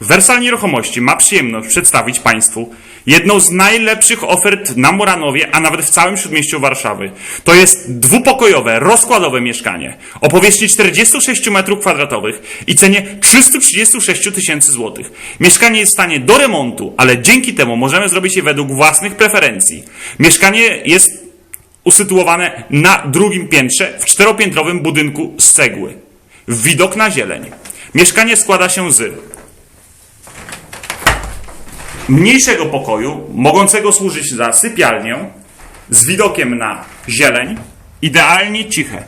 Wersal Nieruchomości ma przyjemność przedstawić Państwu jedną z najlepszych ofert na Moranowie, a nawet w całym śródmieściu Warszawy. To jest dwupokojowe, rozkładowe mieszkanie o powierzchni 46 m2 i cenie 336 tysięcy złotych. Mieszkanie jest w stanie do remontu, ale dzięki temu możemy zrobić je według własnych preferencji. Mieszkanie jest usytuowane na drugim piętrze w czteropiętrowym budynku z cegły. Widok na zieleń. Mieszkanie składa się z mniejszego pokoju, mogącego służyć za sypialnię, z widokiem na zieleń, idealnie ciche.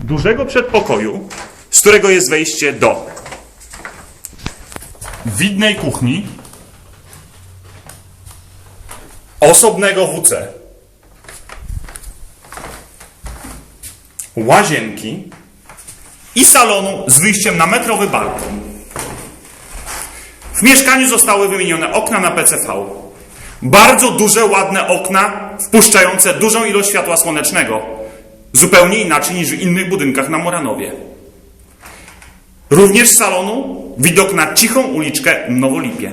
Dużego przedpokoju, z którego jest wejście do widnej kuchni, osobnego WC, łazienki i salonu z wyjściem na metrowy balkon. W mieszkaniu zostały wymienione okna na PCV. Bardzo duże, ładne okna, wpuszczające dużą ilość światła słonecznego. Zupełnie inaczej niż w innych budynkach na Moranowie. Również z salonu widok na cichą uliczkę Nowolipie.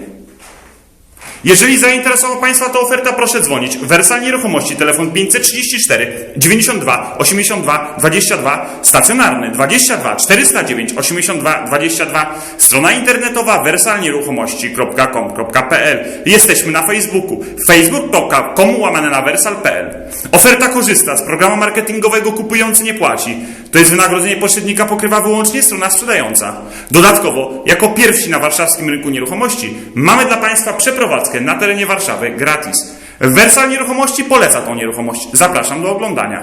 Jeżeli zainteresowała Państwa ta oferta, proszę dzwonić. Wersal Nieruchomości, telefon 534 92 82 22, stacjonarny 22 409 82 22, strona internetowa wersalnieruchomości.com.pl. Jesteśmy na Facebooku. facebook.com łamane na wersal.pl. Oferta korzysta z programu marketingowego Kupujący nie płaci. To jest wynagrodzenie pośrednika pokrywa wyłącznie strona sprzedająca. Dodatkowo, jako pierwsi na warszawskim rynku nieruchomości, mamy dla Państwa przeprowadzkę na terenie Warszawy gratis. Wersal Nieruchomości poleca tą nieruchomość. Zapraszam do oglądania.